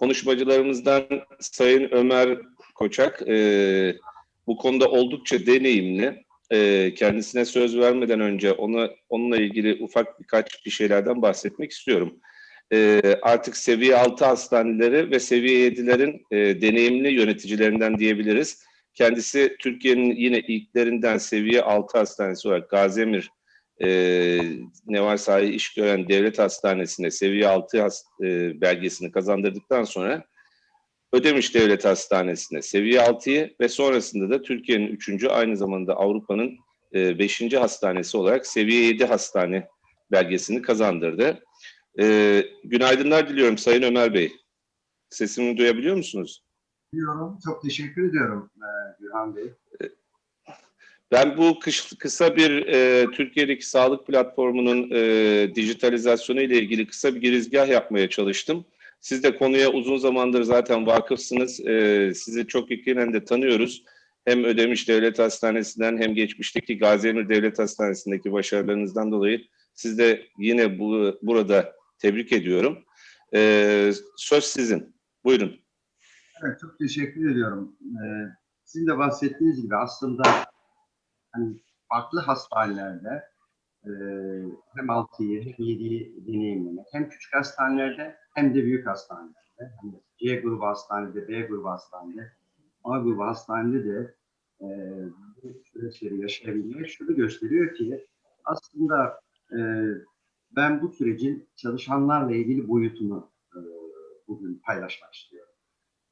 konuşmacılarımızdan Sayın Ömer Koçak e, bu konuda oldukça deneyimli. E, kendisine söz vermeden önce ona onunla ilgili ufak birkaç bir şeylerden bahsetmek istiyorum. E, artık seviye 6 hastaneleri ve seviye 7'lerin e, deneyimli yöneticilerinden diyebiliriz. Kendisi Türkiye'nin yine ilklerinden seviye 6 hastanesi olarak Gazemir e, Neval Sahi iş gören devlet hastanesine seviye 6 has, e, belgesini kazandırdıktan sonra Ödemiş Devlet Hastanesi'ne seviye 6'yı ve sonrasında da Türkiye'nin 3. aynı zamanda Avrupa'nın 5. E, hastanesi olarak seviye 7 hastane belgesini kazandırdı. E, günaydınlar diliyorum Sayın Ömer Bey. Sesimi duyabiliyor musunuz? Diliyorum. Çok teşekkür ediyorum e, Gürhan Bey. Ben bu kış, kısa bir e, Türkiye'deki sağlık platformunun e, dijitalizasyonu ile ilgili kısa bir girizgah yapmaya çalıştım. Siz de konuya uzun zamandır zaten vakıfsınız. E, sizi çok yakinen de tanıyoruz. Hem Ödemiş Devlet Hastanesi'nden hem geçmişteki Gaziemir Devlet Hastanesi'ndeki başarılarınızdan dolayı siz de yine bu, burada tebrik ediyorum. E, söz sizin. Buyurun. Evet, çok teşekkür ediyorum. Ee, sizin de bahsettiğiniz gibi aslında hani farklı hastanelerde e, hem 6'yı hem 7'yi deneyimlemek, hem küçük hastanelerde hem de büyük hastanelerde, hani C grubu hastanede, B grubu hastanede, A grubu hastanede de e, bu süreçleri yaşayabilmek şunu gösteriyor ki aslında e, ben bu sürecin çalışanlarla ilgili boyutunu e, bugün paylaşmak istiyorum.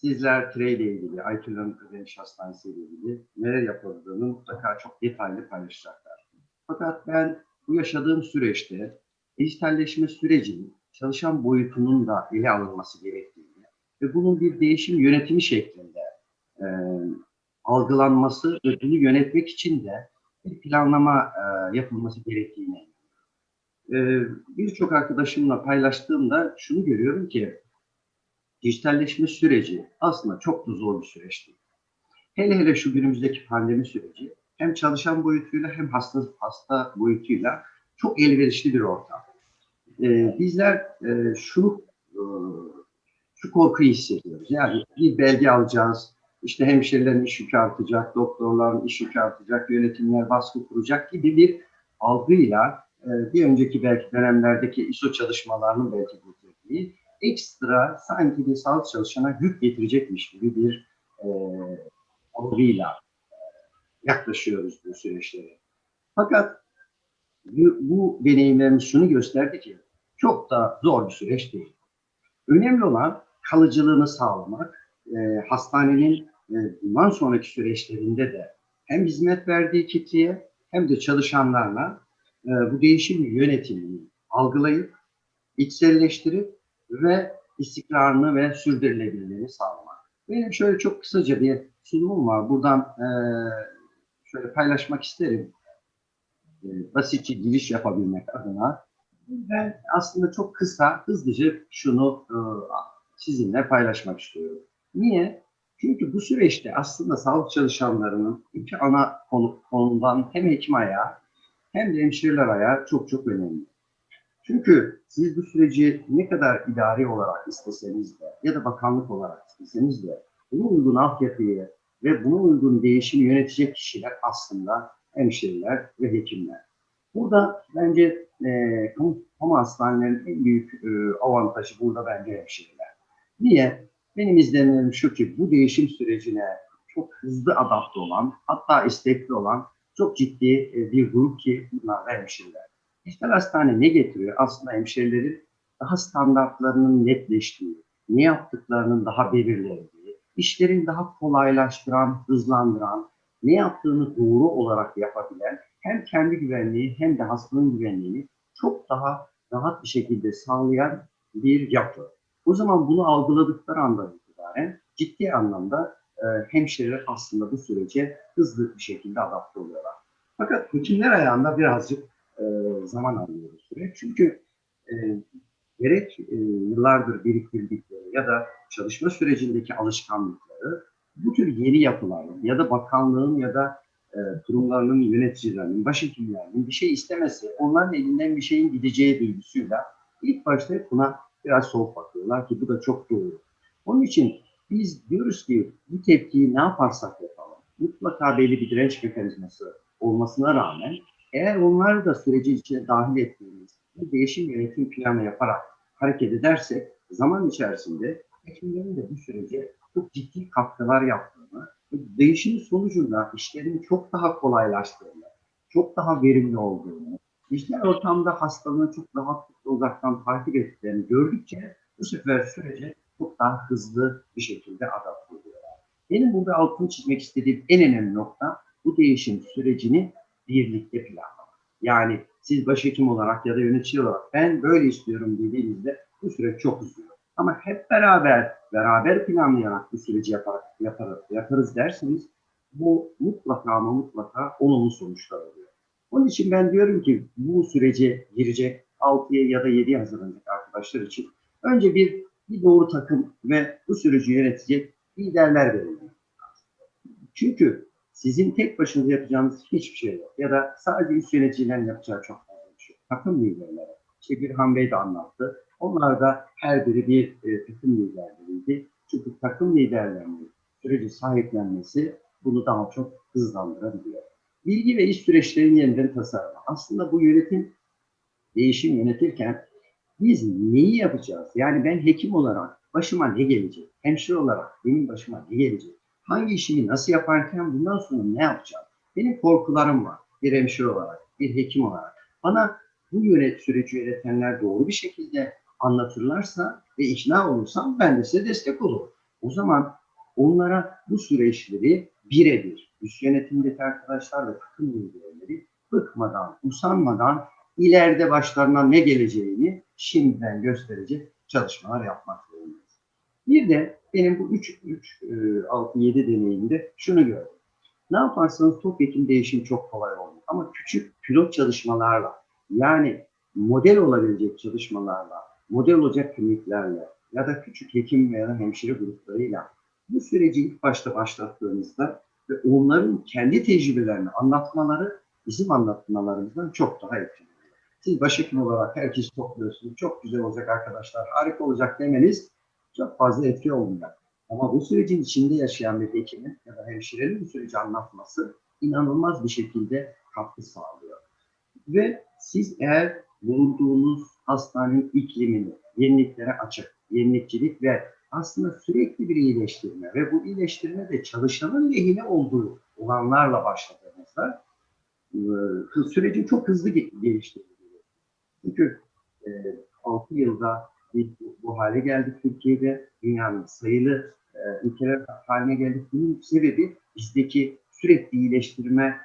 Sizler TRE ile ilgili, Aytül'ün Ödemiş Hastanesi ile ilgili neler yapıldığını mutlaka çok detaylı paylaşacaklar. Fakat ben bu yaşadığım süreçte dijitalleşme sürecinin çalışan boyutunun da ele alınması gerektiğini ve bunun bir değişim yönetimi şeklinde e, algılanması ve bunu yönetmek için de bir planlama e, yapılması gerektiğini e, birçok arkadaşımla paylaştığımda şunu görüyorum ki dijitalleşme süreci aslında çok da zor bir süreç değil. Hele hele şu günümüzdeki pandemi süreci hem çalışan boyutuyla hem hasta hasta boyutuyla çok elverişli bir ortam. Ee, bizler e, şu e, şu korkuyu hissediyoruz. Yani bir belge alacağız, işte hemşirelerin iş yükü artacak, doktorların iş yükü artacak, yönetimler baskı kuracak gibi bir algıyla e, bir önceki belki dönemlerdeki ISO çalışmalarının belki getirdiği ekstra sanki bir sağlık çalışana yük getirecekmiş gibi bir e, algıyla e, yaklaşıyoruz bu süreçlere. Fakat bu, bu deneyimlerimiz şunu gösterdi ki çok da zor bir süreç değil. Önemli olan kalıcılığını sağlamak, e, hastanenin e, bundan sonraki süreçlerinde de hem hizmet verdiği kitleye hem de çalışanlarla e, bu değişim yönetimini algılayıp, içselleştirip ve istikrarını ve sürdürülebilirliğini sağlamak. Benim şöyle çok kısaca bir sunumum var. Buradan e, şöyle paylaşmak isterim. E, basitçe giriş yapabilmek adına. Ben aslında çok kısa, hızlıca şunu e, sizinle paylaşmak istiyorum. Niye? Çünkü bu süreçte aslında sağlık çalışanlarının iki ana konu, konudan hem hekim ayağı hem de hemşireler ayağı çok çok önemli. Çünkü siz bu süreci ne kadar idari olarak isteseniz de ya da bakanlık olarak isteseniz de buna uygun altyapıyı ve buna uygun değişimi yönetecek kişiler aslında hemşireler ve hekimler. Burada bence e, kamu, kamu hastanelerinin en büyük e, avantajı burada bence hemşireler. Niye? Benim izlenimim şu ki bu değişim sürecine çok hızlı adapte olan, hatta istekli olan çok ciddi e, bir grup ki bunlar da hemşireler. Dijital hastane ne getiriyor? Aslında hemşirelerin daha standartlarının netleştiği, ne yaptıklarının daha belirlendiği, işlerin daha kolaylaştıran, hızlandıran, ne yaptığını doğru olarak yapabilen hem kendi güvenliği hem de hastanın güvenliğini çok daha rahat bir şekilde sağlayan bir yapı. O zaman bunu algıladıkları andan itibaren ciddi anlamda e, hemşireler aslında bu sürece hızlı bir şekilde adapte oluyorlar. Fakat hekimler ayağında birazcık e, zaman alıyor süreç. Çünkü e, gerek e, yıllardır biriktirdikleri ya da çalışma sürecindeki alışkanlıkları bu tür yeni yapıların ya da bakanlığın ya da e, kurumlarının yöneticilerinin, başhekimlerinin bir şey istemesi, onların elinden bir şeyin gideceği duygusuyla ilk başta buna biraz soğuk bakıyorlar ki bu da çok doğru. Onun için biz diyoruz ki bu tepkiyi ne yaparsak yapalım. Mutlaka belli bir direnç mekanizması olmasına rağmen eğer onları da sürecin içine dahil ettiğimiz bir değişim yönetim planı yaparak hareket edersek zaman içerisinde hekimlerin de bu sürece çok ciddi katkılar yaptığını ve değişimin sonucunda işlerin çok daha kolaylaştığını, çok daha verimli olduğunu, dijital ortamda hastalığını çok rahatlıkla uzaktan takip ettiklerini gördükçe bu sefer sürece çok daha hızlı bir şekilde adapte oluyorlar. Benim burada altını çizmek istediğim en önemli nokta bu değişim sürecini birlikte planlamak. Yani siz başhekim olarak ya da yönetici olarak ben böyle istiyorum dediğinizde bu süreç çok uzuyor. Ama hep beraber, beraber planlayarak bu süreci yapar, yapar, yaparız derseniz bu mutlaka ama mutlaka olumlu sonuçlar oluyor. Onun için ben diyorum ki bu sürece girecek 6'ya ya da 7'ye hazırlanacak arkadaşlar için önce bir bir doğru takım ve bu süreci yönetecek liderler verilmeli. Çünkü sizin tek başınıza yapacağınız hiçbir şey yok. Ya da sadece üst yöneticilerin yapacağı çok fazla bir şey. Takım liderleri. İşte Birhan Bey de anlattı. Onlar da her biri bir e, takım liderleriydi. Çünkü takım liderlerinin süreci sahiplenmesi bunu daha çok hızlandırabiliyor. Bilgi ve iş süreçlerinin yeniden tasarımı. Aslında bu yönetim değişim yönetirken biz neyi yapacağız? Yani ben hekim olarak başıma ne gelecek? Hemşire olarak benim başıma ne gelecek? Hangi işimi nasıl yaparken bundan sonra ne yapacağım? Benim korkularım var. Bir hemşire olarak, bir hekim olarak. Bana bu yönet süreci yönetenler doğru bir şekilde anlatırlarsa ve ikna olursam ben de size destek olurum. O zaman onlara bu süreçleri birebir üst yönetimdeki arkadaşlar ve takım liderleri bıkmadan, usanmadan ileride başlarına ne geleceğini şimdiden gösterecek çalışmalar yapmak. Bir de benim bu 3, 3 6, 7 deneyimde şunu gördüm. Ne yaparsanız topyekin değişim çok kolay oldu. Ama küçük pilot çalışmalarla yani model olabilecek çalışmalarla, model olacak kliniklerle ya da küçük hekim veya hemşire gruplarıyla bu süreci ilk başta başlattığımızda ve onların kendi tecrübelerini anlatmaları bizim anlatmalarımızdan çok daha etkili. Siz başhekim olarak herkes topluyorsunuz. Çok güzel olacak arkadaşlar, harika olacak demeniz çok fazla etki olmuyor. Ama bu sürecin içinde yaşayan bir hekimin ya da hemşirenin bu süreci anlatması inanılmaz bir şekilde katkı sağlıyor. Ve siz eğer bulunduğunuz hastanenin iklimini, yeniliklere açık, yenilikçilik ve aslında sürekli bir iyileştirme ve bu iyileştirme de çalışanın lehine olduğu olanlarla başladığınızda e, sürecin çok hızlı geliştiğini çünkü e, 6 yılda bu, hale geldik Türkiye'de. Dünyanın sayılı e, ülkeler haline geldik. Bunun sebebi bizdeki sürekli iyileştirme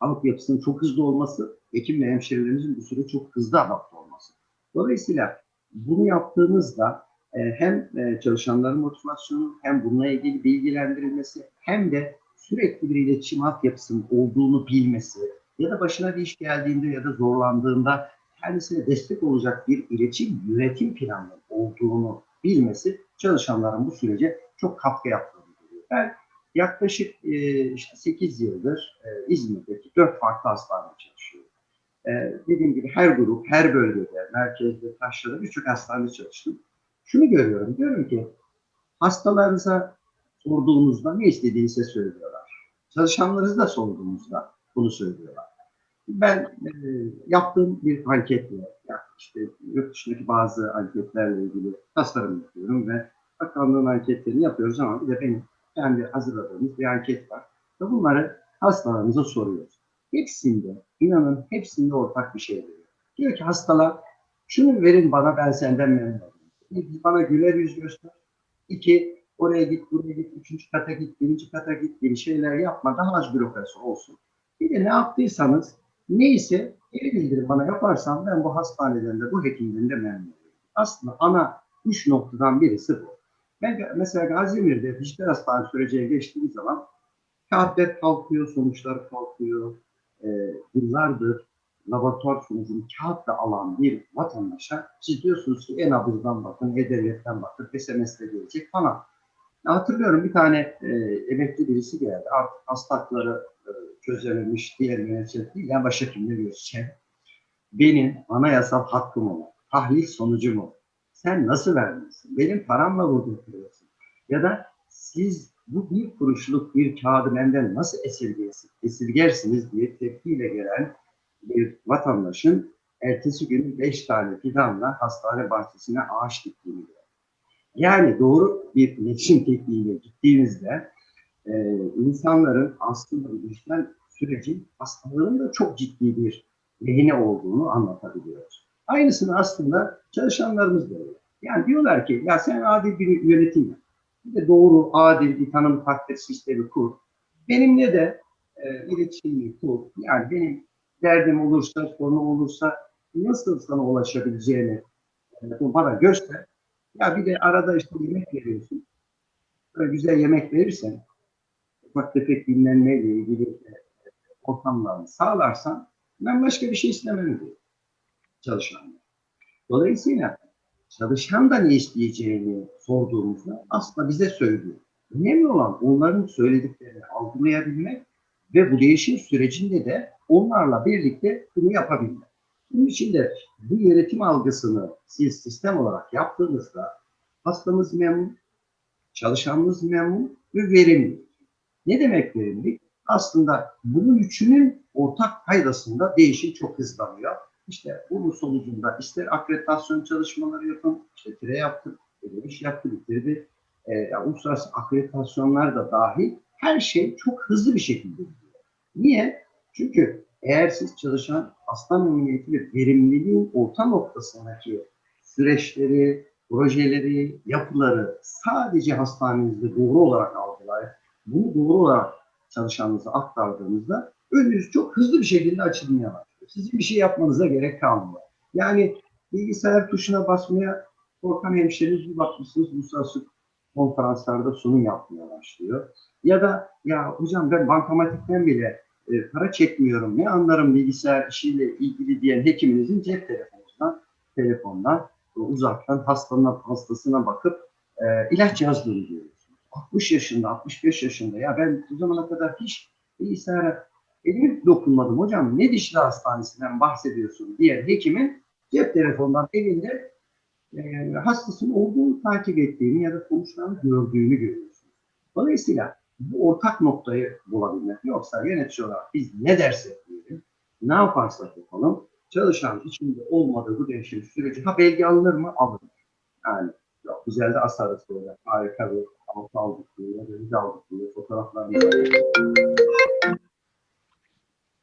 altyapısının çok hızlı olması, hekim ve hemşirelerimizin bu süre çok hızlı adapte olması. Dolayısıyla bunu yaptığımızda e, hem e, çalışanların motivasyonu hem bununla ilgili bilgilendirilmesi hem de sürekli bir iletişim altyapısının olduğunu bilmesi ya da başına bir iş geldiğinde ya da zorlandığında kendisine destek olacak bir iletişim yönetim planı olduğunu bilmesi çalışanların bu sürece çok katkı yaptığını görüyor. Ben yaklaşık e, işte 8 yıldır e, İzmir'deki 4 farklı hastanede çalışıyorum. E, dediğim gibi her grup, her bölgede, merkezde, taşrada birçok hastanede çalıştım. Şunu görüyorum, diyorum ki hastalarınıza sorduğunuzda ne istediğini söylüyorlar. Çalışanlarınızı da sorduğunuzda bunu söylüyorlar. Ben e, yaptığım bir anketle, yani işte yurt dışındaki bazı anketlerle ilgili tasarım yapıyorum ve bakanlığın anketlerini yapıyoruz ama bir de benim kendi hazırladığımız bir anket var. Ve bunları hastalarımıza soruyoruz. Hepsinde, inanın hepsinde ortak bir şey veriyor. Diyor ki hastalar, şunu verin bana ben senden memnun olayım. Bir, bana güler yüz göster. İki, oraya git, buraya git, üçüncü kata git, birinci kata git gibi şeyler yapma. Daha az bürokrasi olsun. Bir de ne yaptıysanız Neyse geri bildirim bana yaparsam ben bu hastaneden de bu hekimden de memnun olurum. Aslında ana üç noktadan birisi bu. Ben mesela Gaziemir'de dijital hastane süreciye geçtiğim zaman kağıtlar kalkıyor, sonuçlar kalkıyor. Ee, yıllardır laboratuvar sonucunu kağıtla alan bir vatandaşa siz diyorsunuz ki e-nabızdan bakın, e-devletten bakın, SMS'de gelecek falan. Hatırlıyorum bir tane e, emekli birisi geldi. Artık hastakları e, çözememiş diğer yönetici değil. Yani başhekimle görüşeceğim. Benim anayasal hakkım olan tahlil sonucumu sen nasıl vermişsin? Benim paramla burada oturuyorsun. Ya da siz bu bir kuruşluk bir kağıdı benden nasıl esirgersiniz, esirgersiniz diye tepkiyle gelen bir vatandaşın ertesi gün beş tane fidanla hastane bahçesine ağaç diktiğini görüyoruz. Yani doğru bir iletişim tekniğiyle gittiğinizde e, insanların aslında ilişkiler süreci hastaların da çok ciddi bir lehine olduğunu anlatabiliyoruz. Aynısını aslında çalışanlarımız da öyle. Yani diyorlar ki ya sen adil bir yönetim. Bir de doğru, adil bir tanım takdir sistemi kur. Benimle de e, iletişimini kur. Yani benim derdim olursa, sorunu olursa nasıl sana ulaşabileceğini e, bana göster. Ya bir de arada işte yemek veriyorsun. Böyle güzel yemek verirsen, ufak tefek dinlenmeyle ilgili e, ortamlarını sağlarsan ben başka bir şey istemem diyor çalışanlar. Dolayısıyla çalışan da ne isteyeceğini sorduğumuzda aslında bize söylüyor. Önemli olan onların söylediklerini algılayabilmek ve bu değişim sürecinde de onlarla birlikte bunu yapabilmek. Bunun için de bu yönetim algısını siz sistem olarak yaptığınızda hastamız memnun, çalışanımız memnun ve verimli. Ne demek verimli? Aslında bunun üçünün ortak paydasında değişim çok hızlanıyor. İşte bunun sonucunda ister akreditasyon çalışmaları yapın, işte tire yaptık, iş yaptı, bitirdi. E, yani uluslararası akreditasyonlar da dahil her şey çok hızlı bir şekilde gidiyor. Niye? Çünkü eğer siz çalışan hasta memnuniyeti ve verimliliğin orta noktasındaki süreçleri, projeleri, yapıları sadece hastanenizde doğru olarak algılayıp bunu doğru olarak çalışanınıza aktardığınızda önünüz çok hızlı bir şekilde açılmaya başlıyor. Sizin bir şey yapmanıza gerek kalmıyor. Yani bilgisayar tuşuna basmaya korkan hemşeriniz bir bakmışsınız uluslararası konferanslarda sunum yapmaya başlıyor. Ya da ya hocam ben bankamatikten bile e, para çekmiyorum ne anlarım bilgisayar işiyle ilgili diyen hekiminizin cep telefonundan, telefondan uzaktan hastanın hastasına bakıp e, ilaç yazdığını görüyorsunuz. 60 yaşında, 65 yaşında ya ben bu zamana kadar hiç bilgisayara elimi dokunmadım hocam ne dişli hastanesinden bahsediyorsun diye hekimin cep telefonundan elinde e, hastasının olduğunu takip ettiğini ya da sonuçlarını gördüğünü görüyorsunuz. Dolayısıyla bu ortak noktayı bulabilmek. Yoksa yönetici olarak biz ne dersek diyelim, ne yaparsak yapalım, çalışan içinde olmadığı bu değişim süreci ha belge alınır mı? Alınır. Yani yok, güzel de asarız böyle. Harika bir altı aldık diye, ya da yüz aldık diye fotoğraflarını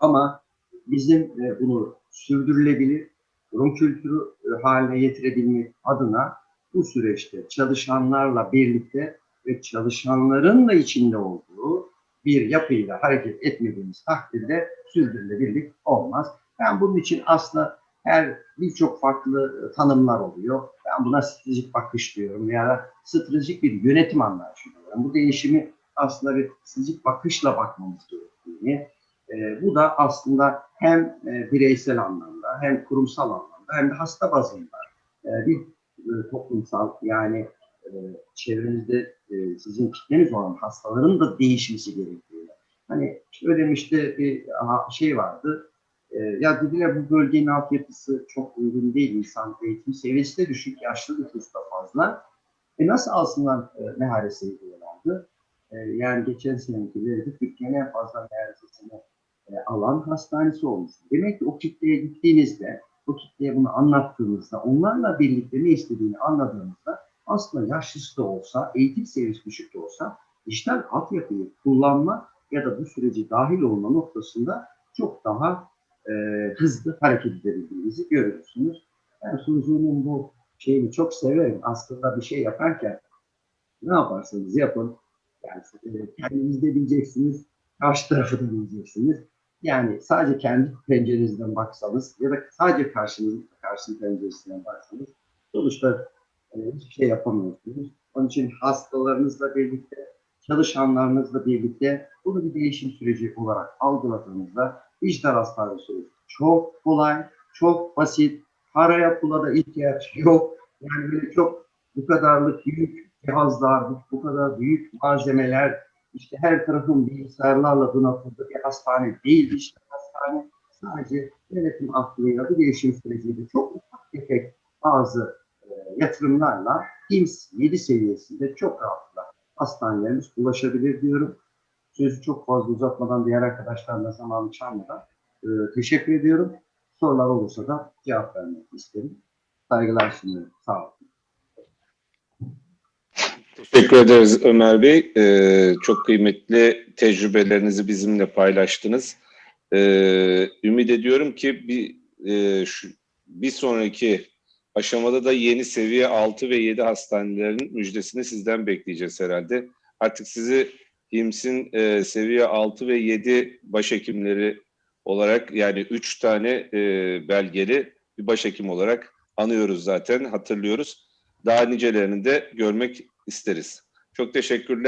Ama bizim e, bunu sürdürülebilir, kurum kültürü e, haline getirebilmek adına bu süreçte çalışanlarla birlikte ve çalışanların da içinde olduğu bir yapıyla hareket etmediğimiz takdirde sürdürülebilirlik olmaz. Ben bunun için aslında her birçok farklı tanımlar oluyor. Ben buna stratejik bakış diyorum ya da stratejik bir yönetim anlayışı diyorum. Bu değişimi aslında bir stratejik bakışla bakmamız gerektiğini, e, bu da aslında hem e, bireysel anlamda hem kurumsal anlamda hem de hasta bazında e, bir e, toplumsal yani e, çevrenizde e, sizin kitleniz olan hastaların da değişmesi gerektiğini. Hani ödemişte bir şey vardı. E, ya dediler bu bölgenin altyapısı çok uygun değil. İnsan eğitim seviyesi de düşük, yaşlı nüfus da fazla. E nasıl alsınlar e, mehareseyi diyorlardı. E, yani geçen seneki verdi Türkiye'nin en fazla meharesesini e, alan hastanesi olmuş. Demek ki o kitleye gittiğinizde, o kitleye bunu anlattığınızda, onlarla birlikte ne istediğini anladığınızda aslında yaşlısı da olsa, eğitim seviyesi düşük de olsa dijital altyapıyı kullanma ya da bu süreci dahil olma noktasında çok daha e, hızlı hareket edebildiğinizi görüyorsunuz. Ben Suzu'nun bu şeyini çok severim. Aslında bir şey yaparken ne yaparsanız yapın. Yani e, kendiniz de bileceksiniz, karşı tarafı da bileceksiniz. Yani sadece kendi pencerenizden baksanız ya da sadece karşınız, karşı penceresinden baksanız sonuçta e, hiçbir şey yapamıyorsunuz. Onun için hastalarınızla birlikte, çalışanlarınızla birlikte bunu bir değişim süreci olarak algıladığınızda dijital hastane süreci çok kolay, çok basit, paraya pula da ihtiyaç yok. Yani böyle çok bu kadarlık büyük cihazlar, bu, kadar büyük malzemeler, işte her tarafın bilgisayarlarla donatıldığı bir hastane değil dijital hastane. Sadece yönetim aklıyla bir değişim süreciyle çok ufak tefek bazı e, yatırımlarla IMS 7 seviyesinde çok rahatlıkla hastanelerimiz ulaşabilir diyorum. Sözü çok fazla uzatmadan diğer arkadaşlarla zamanı çalmadan e, teşekkür ediyorum. Sorular olursa da cevap vermek isterim. Saygılar sunuyorum. Sağ olun. Teşekkür ederiz Ömer Bey. Ee, çok kıymetli tecrübelerinizi bizimle paylaştınız. Ee, ümit ediyorum ki bir e, şu, bir sonraki aşamada da yeni seviye 6 ve 7 hastanelerin müjdesini sizden bekleyeceğiz herhalde. Artık sizi HİMS'in e, seviye 6 ve 7 başhekimleri olarak yani 3 tane e, belgeli bir başhekim olarak anıyoruz zaten, hatırlıyoruz. Daha nicelerini de görmek isteriz. Çok teşekkürler.